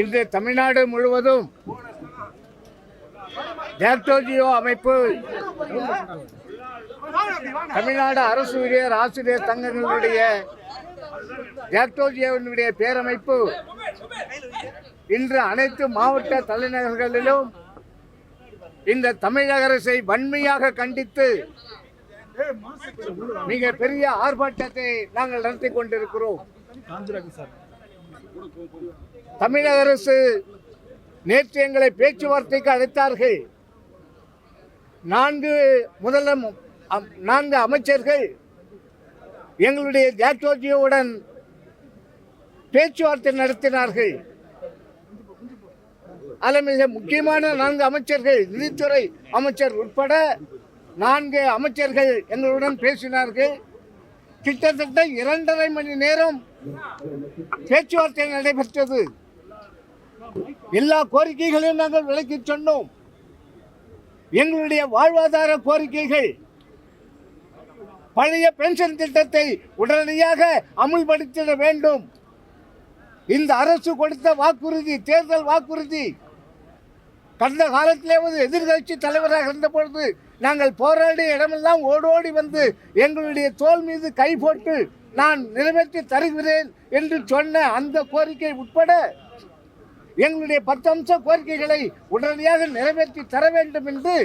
இன்று தமிழ்நாடு முழுவதும் ஜாக்டோஜியோ அமைப்பு தமிழ்நாடு அரசு ஊழியர் ஆசிரியர் சங்கங்களுடைய ஜாக்டோஜியோவினுடைய பேரமைப்பு இன்று அனைத்து மாவட்ட தலைநகர்களிலும் இந்த தமிழக அரசை வன்மையாக கண்டித்து மிக பெரிய ஆர்ப்பாட்டத்தை நாங்கள் நடத்தி கொண்டிருக்கிறோம். தமிழக அரசு நேற்று எங்களை பேச்சுவார்த்தைக்கு அழைத்தார்கள். நான்கு முதல அம்- நான்கு அமைச்சர்கள் எங்களுடைய ஜாக்டோஜியோவுடன் பேச்சுவார்த்தை நடத்தினார்கள். அதில் மிக முக்கியமான நான்கு அமைச்சர்கள் நிதித்துறை அமைச்சர் உட்பட நான்கு அமைச்சர்கள் எங்களுடன் பேசினார்கள். கிட்டத்தட்ட இரண்டரை மணி நேரம் பேச்சுவார்த்தை நடைபெற்றது. எல்லா கோரிக்கைகளையும் நாங்கள் விளக்கிச் சொன்னோம். எங்களுடைய வாழ்வாதார கோரிக்கைகள் பழைய பென்ஷன் திட்டத்தை உடனடியாக அமுல்படுத்திட வேண்டும். இந்த அரசு கொடுத்த வாக்குறுதி தேர்தல் வாக்குறுதி கடந்த காலத்திலேவது எதிர்கட்சி தலைவராக இருந்த பொழுது நாங்கள் போராடிய இடமெல்லாம் ஓடோடி வந்து எங்களுடைய தோல் மீது கை போட்டு நான் நிறைவேற்றி தருகிறேன் என்று சொன்ன அந்த கோரிக்கை உட்பட எங்களுடைய பத்து அம்ச கோரிக்கைகளை உடனடியாக நிறைவேற்றி தர வேண்டும் என்று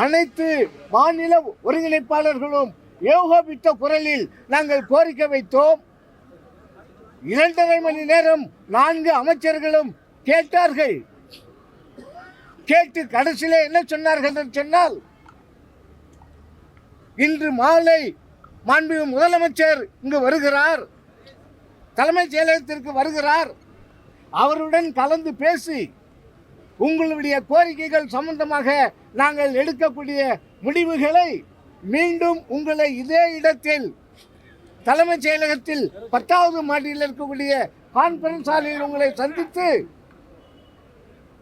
அனைத்து மாநில ஒருங்கிணைப்பாளர்களும் ஏகோபித்த குரலில் நாங்கள் கோரிக்கை வைத்தோம். இரண்டரை மணி நேரம் நான்கு அமைச்சர்களும் கேட்டார்கள். கேட்டு கடைசியில் என்ன சொன்னார்கள் என்று சொன்னால் இன்று மாலை மாண்பு முதலமைச்சர் இங்கு வருகிறார். தலைமைச் செயலகத்திற்கு வருகிறார். அவருடன் கலந்து பேசி உங்களுடைய கோரிக்கைகள் சம்பந்தமாக நாங்கள் எடுக்கக்கூடிய முடிவுகளை மீண்டும் உங்களை இதே இடத்தில் தலைமைச் செயலகத்தில் பத்தாவது மாடியில் இருக்கக்கூடிய கான்பரன்ஸ் ஹாலில் உங்களை சந்தித்து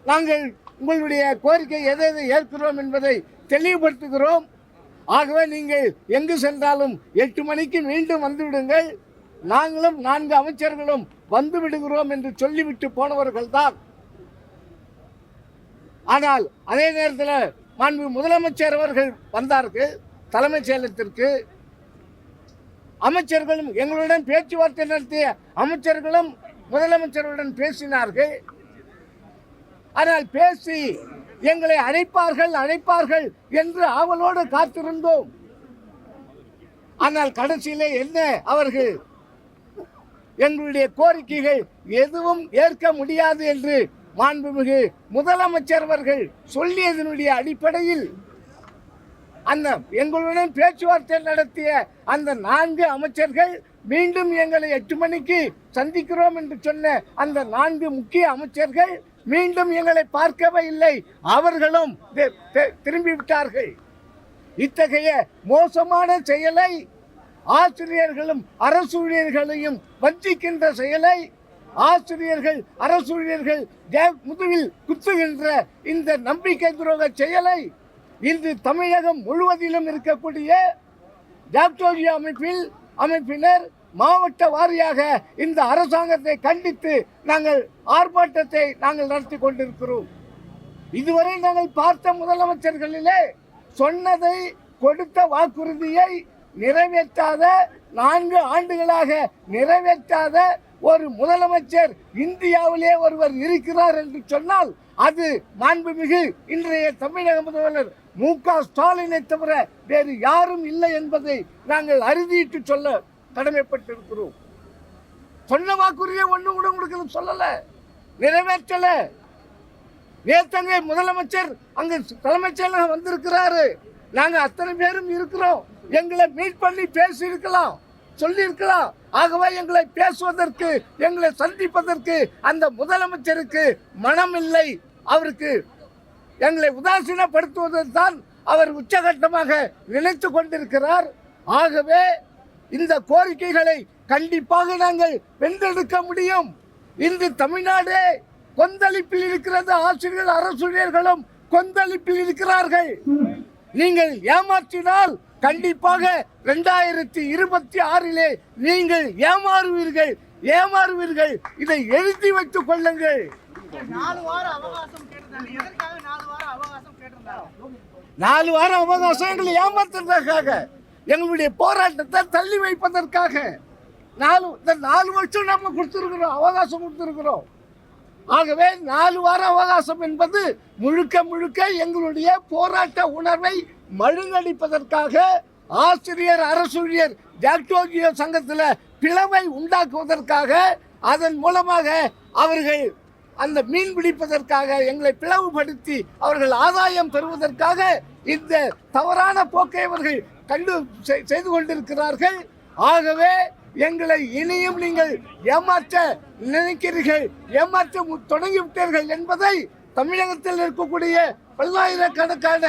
நாங்கள் உங்களுடைய கோரிக்கை எதை எதை ஏற்கிறோம் என்பதை தெளிவுபடுத்துகிறோம். ஆகவே நீங்கள் எங்கு சென்றாலும் எட்டு மணிக்கு மீண்டும் வந்துவிடுங்கள். நாங்களும் நான்கு அமைச்சர்களும் வந்து விடுகிறோம் என்று சொல்லிவிட்டு போனவர்கள் தான் ஆனால் அதே நேரத்தில் மாண்பு முதலமைச்சர் அவர்கள் வந்தார்கள் தலைமைச் செயலகத்திற்கு. அமைச்சர்களும் எங்களுடன் பேச்சுவார்த்தை நடத்திய அமைச்சர்களும் முதலமைச்சருடன் பேசினார்கள். ஆனால் பேசி எங்களை அழைப்பார்கள் அழைப்பார்கள் என்று ஆவலோடு காத்திருந்தோம். ஆனால் கடைசியிலே என்ன அவர்கள் எங்களுடைய கோரிக்கைகள் எதுவும் ஏற்க முடியாது என்று மாண்புமிகு முதலமைச்சர் அவர்கள் சொல்லியதனுடைய அடிப்படையில் அந்த எங்களுடன் பேச்சுவார்த்தை நடத்திய அந்த நான்கு அமைச்சர்கள் மீண்டும் எங்களை எட்டு மணிக்கு சந்திக்கிறோம் என்று சொன்ன அந்த நான்கு முக்கிய அமைச்சர்கள் மீண்டும் எங்களை பார்க்கவே இல்லை. அவர்களும் திரும்பிவிட்டார்கள் திரும்பி விட்டார்கள் இத்தகைய மோசமான செயலை ஆசிரியர்களும் அரசூழியர்களையும் வஞ்சிக்கின்ற செயலை ஆசிரியர்கள் அரசூழியர்கள் ஜே- குத்துகின்ற இந்த நம்பிக்கை துரோக செயலை இன்று தமிழகம் முழுவதிலும் இருக்கக்கூடிய டாக்டோரியா அமைப்பில் அமைப்பினர் மாவட்ட வாரியாக இந்த அரசாங்கத்தை கண்டித்து நாங்கள் ஆர்ப்பாட்டத்தை நாங்கள் நடத்தி கொண்டிருக்கிறோம். இதுவரை நாங்கள் பார்த்த முதலமைச்சர்களிலே சொன்னதை கொடுத்த வாக்குறுதியை நிறைவேற்றாத நான்கு ஆண்டுகளாக நிறைவேற்றாத ஒரு முதலமைச்சர் இந்தியாவிலே ஒருவர் இருக்கிறார் என்று சொன்னால் அது மாண்புமிகு இன்றைய தமிழக முதல்வர் மு க ஸ்டாலினை தவிர வேறு யாரும் இல்லை என்பதை நாங்கள் அறுதியிட்டு சொல்ல கடமைப்பட்டிருக்கிறோம். சொன்ன வாக்குறுதியை ஒண்ணு கூட உங்களுக்கு சொல்லல. நிறைவேற்றல. நேத்தங்க முதலமைச்சர் அங்கு தலைமைச் செயலகம் வந்திருக்கிறாரு. நாங்கள் அத்தனை பேரும் இருக்கிறோம். எங்களை மீட் பண்ணி பேசியிருக்கலாம் சொல்லியிருக்கலாம். ஆகவே எங்களை பேசுவதற்கு எங்களை சந்திப்பதற்கு அந்த முதலமைச்சருக்கு மனம் இல்லை அவருக்கு எங்களை உதாசீனப்படுத்துவதில் தான் அவர் உச்சகட்டமாக நினைத்து கொண்டிருக்கிறார். ஆகவே இந்த கோரிக்கைகளை கண்டிப்பாக நாங்கள் வென்றெடுக்க முடியும். இன்று தமிழ்நாடே கொந்தளிப்பில் இருக்கிறது. ஆசிரியர்கள் அரசுரியர்களும் கொந்தளிப்பில் இருக்கிறார்கள். நீங்கள் ஏமாற்றினால் கண்டிப்பாக இரண்டாயிரத்தி இருபத்தி ஆறிலே நீங்கள் ஏமாறுவீர்கள் ஏமாறுவீர்கள். இதை எழுதி வைத்துக் கொள்ளுங்கள். நாலு வாரம் அவகாசம் எங்களை ஏமாத்துறதுக்காக எங்களுடைய போராட்டத்தை தள்ளி வைப்பதற்காக. நாலு இந்த நாலு வருஷம் நம்ம கொடுத்துருக்குறோம் அவகாசம் கொடுத்துருக்குறோம். ஆகவே நாலு வார அவகாசம் என்பது முழுக்க முழுக்க எங்களுடைய போராட்ட உணர்வை மழுங்கடிப்பதற்காக ஆசிரியர் அரசூழியர் ஜாக்டோஜியோ சங்கத்தில் பிளவை உண்டாக்குவதற்காக அதன் மூலமாக அவர்கள் அந்த மீன் பிடிப்பதற்காக எங்களை பிளவுபடுத்தி அவர்கள் ஆதாயம் பெறுவதற்காக இந்த தவறான போக்கை அவர்கள் கண்டு செய்து கொண்டிருக்கிறார்கள். ஆகவே எங்களை இனியும் நீங்கள் ஏமாற்ற நினைக்கிறீர்கள். ஏமாற்ற தொடங்கிவிட்டீர்கள் என்பதை தமிழகத்தில் இருக்கக்கூடிய பல்லாயிரக்கணக்கான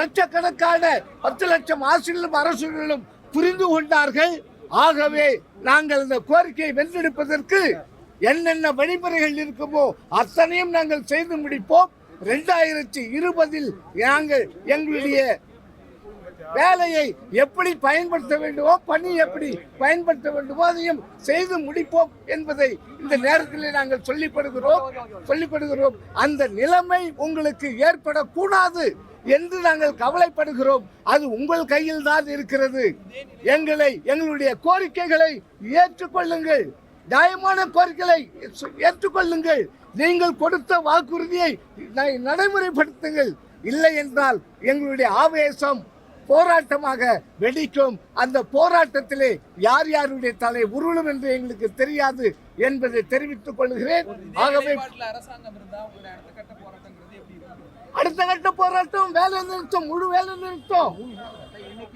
லட்சக்கணக்கான பத்து லட்சம் ஆசிரியர்களும் அரசுகளும் புரிந்து கொண்டார்கள். ஆகவே நாங்கள் இந்த கோரிக்கையை வென்றெடுப்பதற்கு என்னென்ன வழிமுறைகள் இருக்குமோ அத்தனையும் நாங்கள் செய்து முடிப்போம். ரெண்டாயிரத்தி இருபதில் நாங்கள் எங்களுடைய வேலையை எப்படி பயன்படுத்த வேண்டுமோ பணி எப்படி பயன்படுத்த வேண்டுமோ அதையும் செய்து முடிப்போம் என்பதை இந்த நேரத்தில் நாங்கள் சொல்லிப்படுகிறோம் சொல்லிப்படுகிறோம். அந்த நிலைமை உங்களுக்கு ஏற்படக்கூடாது என்று நாங்கள் கவலைப்படுகிறோம். அது உங்கள் கையில் தான் இருக்கிறது. எங்களை எங்களுடைய கோரிக்கைகளை ஏற்றுக்கொள்ளுங்கள். நியாயமான கோரிக்கைகளை ஏற்றுக்கொள்ளுங்கள். நீங்கள் கொடுத்த வாக்குறுதியை நடைமுறைப்படுத்துங்கள். இல்லை என்றால் எங்களுடைய ஆவேசம் போராட்டமாக வெடிக்கும். அந்த போராட்டத்திலே யார் யாருடைய தலை உருளும் என்று எங்களுக்கு தெரியாது என்பதை தெரிவித்துக் கொள்கிறேன். ஆகவே அடுத்த கட்ட போராட்டங்கிறது எப்படி இருக்கும்? அடுத்த கட்ட போராட்டம் வேலை நிறுத்தம் முழு வேலை நிறுத்தம்.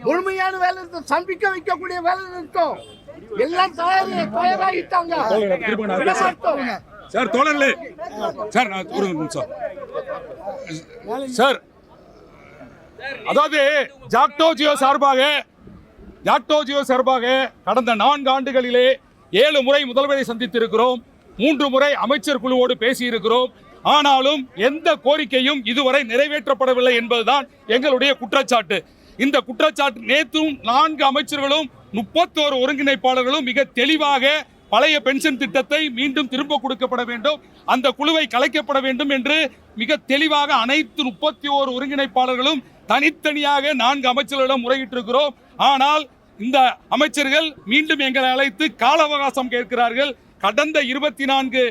முழுமையான வேலை நிறுத்தம் சம்பிக்க வைக்கக்கூடிய வேலை நிறுத்தம். எல்லாம் தயாரி தயாராகிட்டாங்க. சார் தோழர்களே. சார் நான் ஒரு நிமிஷம். சார் அதாவது ஜாக்டோ ஜியோ சார்பாக ஜாக்டோ ஜியோ சார்பாக கடந்த நான்கு ஆண்டுகளிலே ஏழு முறை முதல்வரை சந்தித்திருக்கிறோம். மூன்று முறை அமைச்சர் குழுவோடு பேசியிருக்கிறோம். ஆனாலும் எந்த கோரிக்கையும் இதுவரை நிறைவேற்றப்படவில்லை என்பதுதான் எங்களுடைய குற்றச்சாட்டு. இந்த குற்றச்சாட்டு நேற்றும் நான்கு அமைச்சர்களும் முப்பத்தோரு ஒருங்கிணைப்பாளர்களும் மிக தெளிவாக பழைய பென்ஷன் திட்டத்தை மீண்டும் திரும்ப கொடுக்கப்பட வேண்டும். அந்த குழுவை கலைக்கப்பட வேண்டும் என்று மிக தெளிவாக அனைத்து முப்பத்தி ஓரு ஒருங்கிணைப்பாளர்களும் தனித்தனியாக நான்கு அமைச்சர்களிடம் முறையிட்டிருக்கிறோம். ஆனால் இந்த அமைச்சர்கள் மீண்டும் எங்களை அழைத்து கால அவகாசம் கேட்கிறார்கள். கடந்த இருபத்தி நான்கு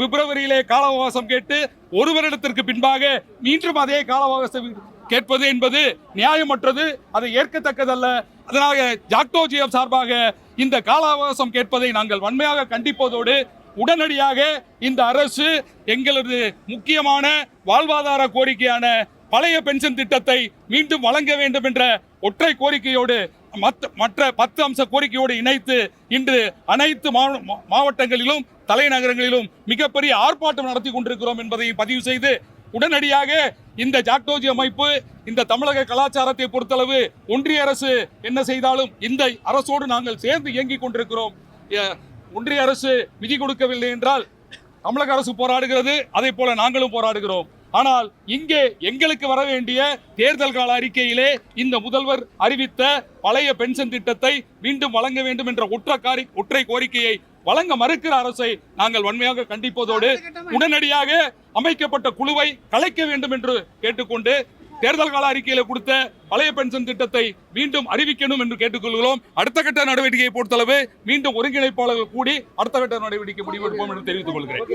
பிப்ரவரியிலே கால அவகாசம் கேட்டு ஒரு வருடத்திற்கு பின்பாக மீண்டும் அதே கால அவகாசம் கேட்பது என்பது நியாயமற்றது. அதை ஏற்கத்தக்கதல்ல. அதனால ஜாக்டோஜிஎஃப் சார்பாக இந்த கால அவகாசம் கேட்பதை நாங்கள் வன்மையாக கண்டிப்பதோடு உடனடியாக இந்த அரசு எங்களது முக்கியமான வாழ்வாதார கோரிக்கையான பழைய பென்ஷன் திட்டத்தை மீண்டும் வழங்க வேண்டும் என்ற ஒற்றை கோரிக்கையோடு மத்த மற்ற பத்து அம்ச கோரிக்கையோடு இணைத்து இன்று அனைத்து மாவட்டங்களிலும் தலைநகரங்களிலும் மிகப்பெரிய ஆர்ப்பாட்டம் நடத்தி கொண்டிருக்கிறோம் என்பதை பதிவு செய்து உடனடியாக இந்த ஜாக்டோஜி அமைப்பு இந்த தமிழக கலாச்சாரத்தை பொறுத்தளவு ஒன்றிய அரசு என்ன செய்தாலும் இந்த அரசோடு நாங்கள் சேர்ந்து இயங்கிக் கொண்டிருக்கிறோம். ஒன்றிய அரசு விதி கொடுக்கவில்லை என்றால் தமிழக அரசு போராடுகிறது அதே போல நாங்களும் போராடுகிறோம். ஆனால் இங்கே எங்களுக்கு வர வேண்டிய தேர்தல் கால அறிக்கையிலே இந்த முதல்வர் அறிவித்த பழைய பென்ஷன் திட்டத்தை மீண்டும் வழங்க வேண்டும் என்ற ஒற்றை காரி ஒற்றை கோரிக்கையை வழங்க மறுக்கிற அரசை நாங்கள் வன்மையாக கண்டிப்பதோடு உடனடியாக அமைக்கப்பட்ட குழுவை கலைக்க வேண்டும் என்று கேட்டுக்கொண்டு தேர்தல் கால அறிக்கையில கொடுத்த பழைய பென்ஷன் திட்டத்தை மீண்டும் அறிவிக்கணும் என்று கேட்டுக்கொள்கிறோம். அடுத்த கட்ட நடவடிக்கையை பொறுத்தளவு மீண்டும் ஒருங்கிணைப்பாளர்கள் கூடி அடுத்த கட்ட நடவடிக்கை முடிவெடுப்போம் என்று தெரிவித்துக் கொள்கிறேன்.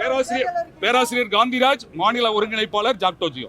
பேராசிரியர் பேராசிரியர் காந்திராஜ் மாநில ஒருங்கிணைப்பாளர் ஜாக்டோஜியோ